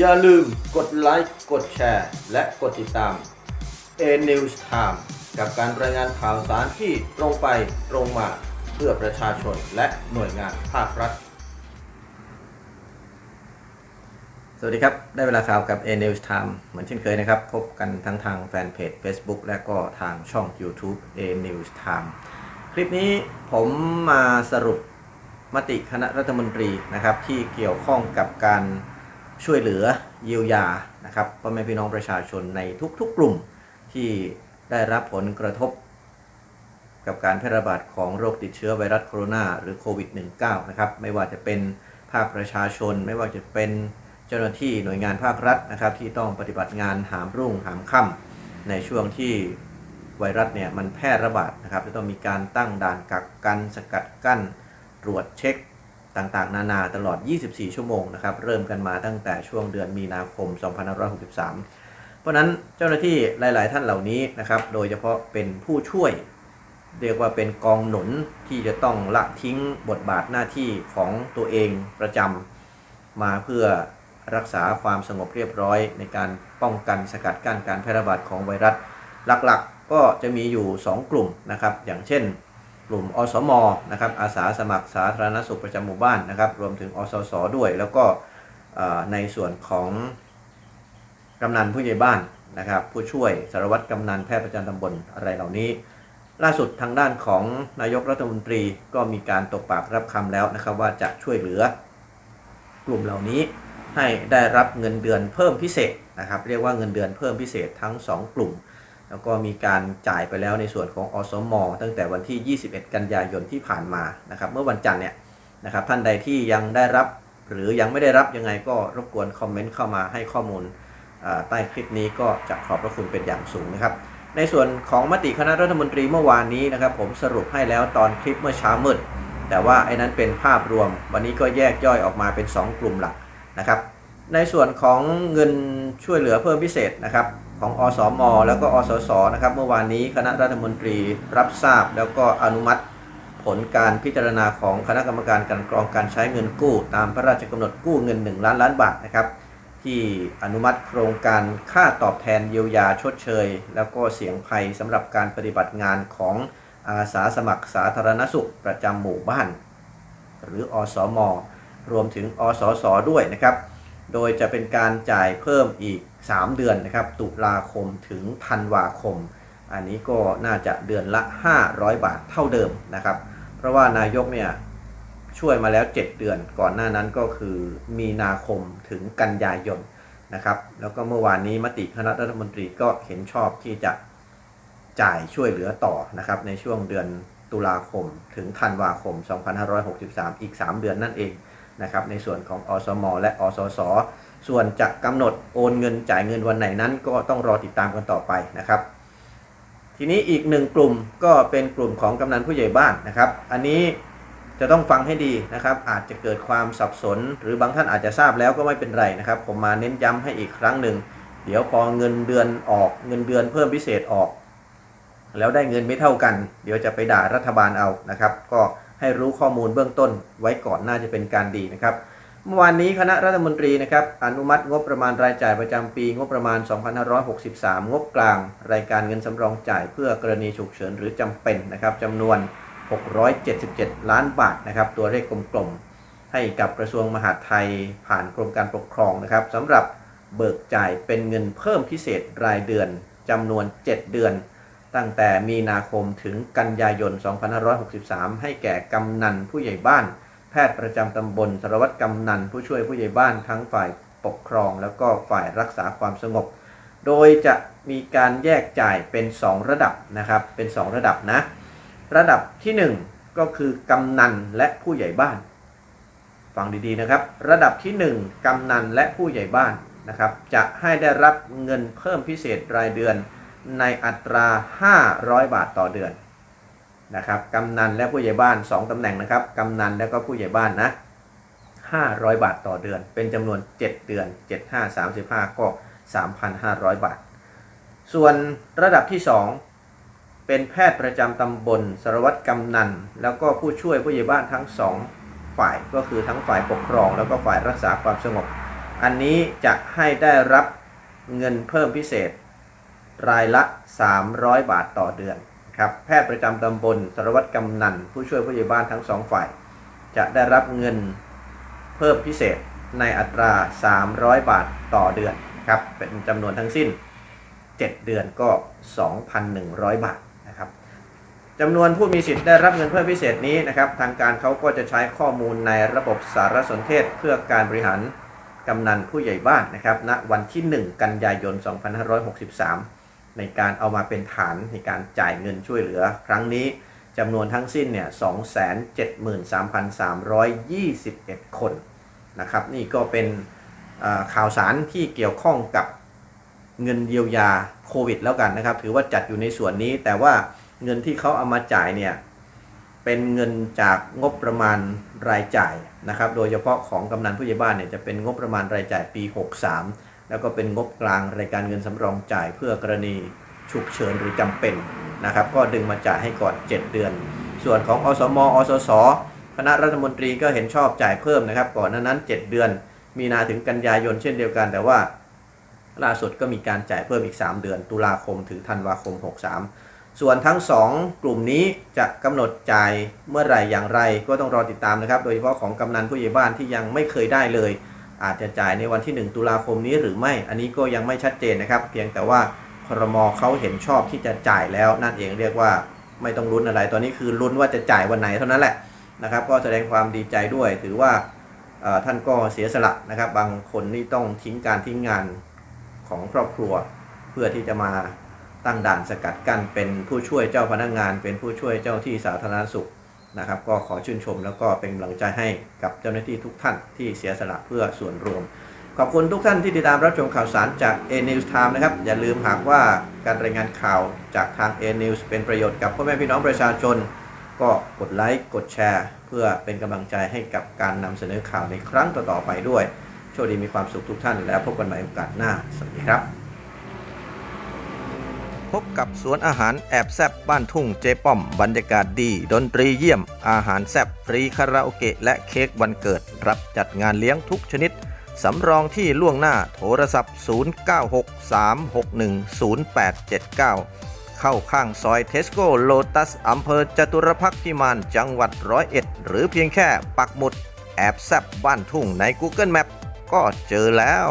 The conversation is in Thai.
อย่าลืมกดไลค์ กดแชร์ และกดติดตาม A News Time กับการรายงานข่าวสารที่ตรงไปตรงมาเพื่อประชาชนและหน่วยงานภาครัฐ สวัสดีครับ ได้เวลาข่าวกับ A News Time เหมือนเช่นเคยนะครับ พบกันทั้งทางแฟนเพจ Facebook และก็ทางช่อง YouTube A News Time คลิปนี้ผมมาสรุปมติคณะรัฐมนตรีนะครับที่เกี่ยวข้องกับการ ช่วยเหลือเยียวยานะครับพ่อแม่พี่น้องประชาชนในทุกๆกลุ่มที่ได้รับผลกระทบ กับการแพร่ระบาดของโรคติดเชื้อไวรัสโคโรนาหรือโควิด -19 นะครับไม่ว่าจะเป็นภาคประชาชน ไม่ว่าจะเป็นเจ้าหน้าที่หน่วยงานภาครัฐนะครับ ที่ต้องปฏิบัติงานหามรุ่งหามค่ำในช่วงที่ไวรัสเนี่ยมันแพร่ระบาดนะครับจะต้องมีการตั้งด่านกักกันสกัดกั้น ตรวจเช็ค ต่างๆ นานาตลอด 24 ชั่วโมงนะครับ เริ่มกันมาตั้งแต่ช่วงเดือนมีนาคม 2563 เพราะนั้นเจ้าหน้าที่หลาย ๆ ท่านเหล่านี้นะครับ โดยเฉพาะเป็นผู้ช่วย เรียกว่าเป็นกองหนุนที่จะต้องละทิ้งบทบาทหน้าที่ของตัวเองประจำมาเพื่อรักษาความสงบเรียบร้อย ในการป้องกันสกัดกั้นการแพร่ระบาดของไวรัส หลัก ๆ ก็จะมีอยู่ 2 กลุ่มนะครับ อย่างเช่น กลุ่มอสมนะครับอาสาสมัครสาธารณสุขประจำหมู่บ้านนะครับ รวมถึงอสสด้วย แล้วก็ในส่วนของกำนันผู้ใหญ่บ้านนะครับ ผู้ช่วยสารวัตรกำนันแพทย์ประจำตำบลอะไรเหล่านี้ ล่าสุดทางด้านของนายกรัฐมนตรีก็มีการตกปากรับคำแล้วนะครับ ว่าจะช่วยเหลือกลุ่มเหล่านี้ให้ได้รับเงินเดือนเพิ่มพิเศษนะครับ เรียกว่าเงินเดือนเพิ่มพิเศษทั้ง 2 กลุ่ม แล้วก็มีการจ่ายไปแล้วในส่วนของอสมตั้งแต่วันที่ 21 กันยายนที่ผ่านมานะครับ เมื่อวันจันทร์เนี่ยนะครับท่านใดที่ยังได้รับหรือยังไม่ได้รับยังไงก็รบกวนคอมเมนต์เข้ามาให้ข้อมูลใต้คลิปนี้ก็จะขอบพระคุณเป็นอย่างสูงนะครับ ในส่วนของมติคณะรัฐมนตรีเมื่อวานนี้นะครับ ผมสรุปให้แล้วตอนคลิปเมื่อเช้ามืด แต่ว่าไอ้นั้นเป็นภาพรวม วันนี้ก็แยกย่อยออกมาเป็น 2 กลุ่มหลักนะครับ ในส่วนของเงินช่วยเหลือเพิ่มพิเศษนะครับ ของอสมแล้วก็อสสนะครับ เมื่อวานนี้คณะรัฐมนตรีรับทราบแล้วก็อนุมัติผลการพิจารณาของคณะกรรมการกลันกรองการใช้เงินกู้ ตามพระราชกำหนดกู้เงิน 1 ล้านล้านบาทนะครับ ที่อนุมัติโครงการค่าตอบแทนเยียวยาชดเชย แล้วก็เสียงภัยสำหรับการปฏิบัติงานของอาสาสมัครสาธารณสุขประจำหมู่บ้าน หรืออสมรวมถึงอสสด้วยนะครับ โดยจะเป็นการจ่ายเพิ่มอีก 3 เดือนนะครับ ตุลาคมถึงธันวาคม อันนี้ก็น่าจะเดือนละ 500 บาทเท่าเดิมนะครับ เพราะว่านายกเนี่ยช่วยมาแล้ว 7 เดือน ก่อนหน้านั้นก็คือมีนาคมถึงกันยายนนะครับ แล้วก็เมื่อวานนี้มติคณะรัฐมนตรีก็เห็นชอบที่จะจ่ายช่วยเหลือต่อนะครับ ในช่วงเดือนตุลาคมถึงธันวาคม 2563 อีก 3 เดือนนั่นเอง นะครับในส่วนของอสม และอสส ส่วนจะกำหนดโอนเงินจ่ายเงินวันไหนนั้น ก็ต้องรอติดตามกันต่อไปนะครับ ทีนี้อีกหนึ่งกลุ่มก็เป็นกลุ่มของกำนันผู้ใหญ่บ้านนะครับ อันนี้จะต้องฟังให้ดีนะครับ อาจจะเกิดความสับสน หรือบางท่านอาจจะทราบแล้วก็ไม่เป็นไรนะครับ ผมมาเน้นย้ำให้อีกครั้งหนึ่งเดี๋ยวพอเงินเดือนออกเงินเดือนเพิ่มพิเศษออก แล้วได้เงินไม่เท่ากัน เดี๋ยวจะไปด่ารัฐบาลเอานะครับ ก็ ให้รู้ข้อมูลเบื้องต้นไว้ก่อนน่าจะเป็นการดีนะครับ เมื่อวานนี้คณะรัฐมนตรีนะครับอนุมัติงบประมาณรายจ่ายประจำปีงบประมาณ 2563 งบกลาง รายการเงินสำรองจ่ายเพื่อกรณีฉุกเฉินหรือจำเป็นนะครับจำนวน 677 ล้านบาทนะครับ ตัวเลขกลมๆ ให้กับกระทรวงมหาดไทยผ่านกรมการปกครองนะครับสำหรับเบิกจ่ายเป็นเงินเพิ่มพิเศษรายเดือนจำนวน 7 เดือน ตั้งแต่มีนาคมถึงกันยายน 2563 ให้แก่กำนันผู้ใหญ่บ้าน แพทย์ประจำตำบลสารวัตรกำนันผู้ช่วยผู้ใหญ่บ้านทั้งฝ่ายปกครอง แล้วก็ฝ่ายรักษาความสงบ โดยจะมีการแยกจ่ายเป็น 2 ระดับนะครับ เป็น 2 ระดับนะ ระดับที่ 1 ก็คือกำนันและผู้ใหญ่บ้าน ฟังดีๆนะครับ ระดับที่ 1กำนันและผู้ใหญ่บ้านนะครับ จะให้ได้รับเงินเพิ่มพิเศษรายเดือน ในอัตรา 500 บาทต่อเดือนนะครับกำนันและผู้ใหญ่บ้าน 2ตำแหน่งนะครับกำนันและก็ผู้ใหญ่บ้านนะ500 บาทต่อเดือน เป็นจำนวน 7 เดือน 7 5 35 ก็ 3,500 บาท ส่วนระดับที่ 2 เป็นแพทย์ประจำตำบลสารวัตรกำนัน แล้วก็ผู้ช่วยผู้ใหญ่บ้านทั้ง 2 ฝ่ายก็คือทั้งฝ่ายปกครอง แล้วก็ฝ่ายรักษาความสงบ อันนี้จะให้ได้รับเงินเพิ่มพิเศษ รายละ 300 บาทต่อเดือนครับแพทย์ประจำตำบลสารวัตรกำนัน ผู้ช่วยผู้ใหญ่บ้านทั้งสองฝ่าย จะได้รับเงินเพิ่มพิเศษในอัตรา 300 บาทต่อเดือนครับเป็นจำนวนทั้งสิ้น 7 เดือนก็ 2,100 บาทนะครับจำนวนผู้มีสิทธิ์ได้รับเงินเพิ่มพิเศษนี้นะครับ ทางการเขาก็จะใช้ข้อมูลในระบบสารสนเทศเพื่อการบริหารกำนันผู้ใหญ่บ้านนะครับณวันที่ 1 กันยายน 2563 ในการเอามาเป็นฐานในการจ่ายเงินช่วยเหลือ ครั้งนี้จำนวนทั้งสิ้นเนี่ย273,321 คนนะครับ นี่ก็เป็นข่าวสารที่เกี่ยวข้องกับเงินเยียวยาโควิดแล้วกันนะครับ ถือว่าจัดอยู่ในส่วนนี้ แต่ว่าเงินที่เขาเอามาจ่ายเนี่ยเป็นเงินจากงบประมาณรายจ่ายนะครับ โดยเฉพาะของกำนันผู้ใหญ่บ้านเนี่ยจะเป็นงบประมาณรายจ่ายปี 63 แล้วก็เป็นงบกลางรายการเงินสำรองจ่ายเพื่อกรณีฉุกเฉินหรือจำเป็นนะครับ ก็ดึงมาจ่ายให้ก่อน 7 เดือน ส่วนของอสมอสสคณะรัฐมนตรีก็เห็นชอบจ่ายเพิ่มนะครับ ก่อนหน้านั้น 7 เดือน มีนาถึงกันยายนเช่นเดียวกัน แต่ว่าล่าสุดก็มีการจ่ายเพิ่มอีก 3 เดือน ตุลาคมถึงธันวาคม 63 ส่วนทั้ง 2 กลุ่มนี้จะกำหนดจ่ายเมื่อไหร่อย่างไรก็ต้องรอติดตามนะครับ โดยเฉพาะของกำนันผู้ใหญ่บ้านที่ยังไม่เคยได้เลย อาจจะจ่ายในวันที่ 1 ตุลาคมนี้หรือไม่ อันนี้ก็ยังไม่ชัดเจนนะครับ เพียงแต่ว่าครมเขาเห็นชอบที่จะจ่ายแล้วนั่นเองเรียกว่าไม่ต้องลุ้นอะไร ตอนนี้คือลุ้นว่าจะจ่ายวันไหนเท่านั้นแหละนะครับ ก็แสดงความดีใจด้วย ถือว่าท่านก็เสียสละนะครับ บางคนนี่ต้องทิ้งการทิ้งงานของครอบครัว เพื่อที่จะมาตั้งด่านสกัดกั้นเป็นผู้ช่วยเจ้าพนักงาน เป็นผู้ช่วยเจ้าที่สาธารณสุข นะครับ ก็ขอชื่นชมแล้วก็เป็นกำลังใจให้กับเจ้าหน้าที่ทุกท่านที่เสียสละเพื่อส่วนรวม ขอบคุณทุกท่านที่ติดตามรับชมข่าวสารจาก A News Time นะครับ อย่าลืมหากว่าการรายงานข่าวจากทาง A News เป็นประโยชน์กับพ่อแม่พี่น้องประชาชน ก็กดไลค์กดแชร์ เพื่อเป็นกำลังใจให้กับการนำเสนอข่าวในครั้งต่อๆไปด้วยโชคดีมีความสุขทุกท่าน แล้วพบกันใหม่โอกาสหน้า สวัสดีครับ พบกับสวนอาหารแอบแซบบ้านทุ่งเจป้อม บรรยากาศดี ดนตรีเยี่ยม อาหารแซบฟรีคาราโอเกะและเค้กวันเกิด รับจัดงานเลี้ยงทุกชนิด สำรองที่ล่วงหน้าโทรศัพท์ 0963610879 เข้าข้างซอยเทสโก้โลตัสอำเภอจตุรพักษ์พิมานจังหวัดร้อยเอ็ดหรือเพียงแค่ปักหมุดแอบแซบบ้านทุ่งใน Google Map ก็เจอแล้ว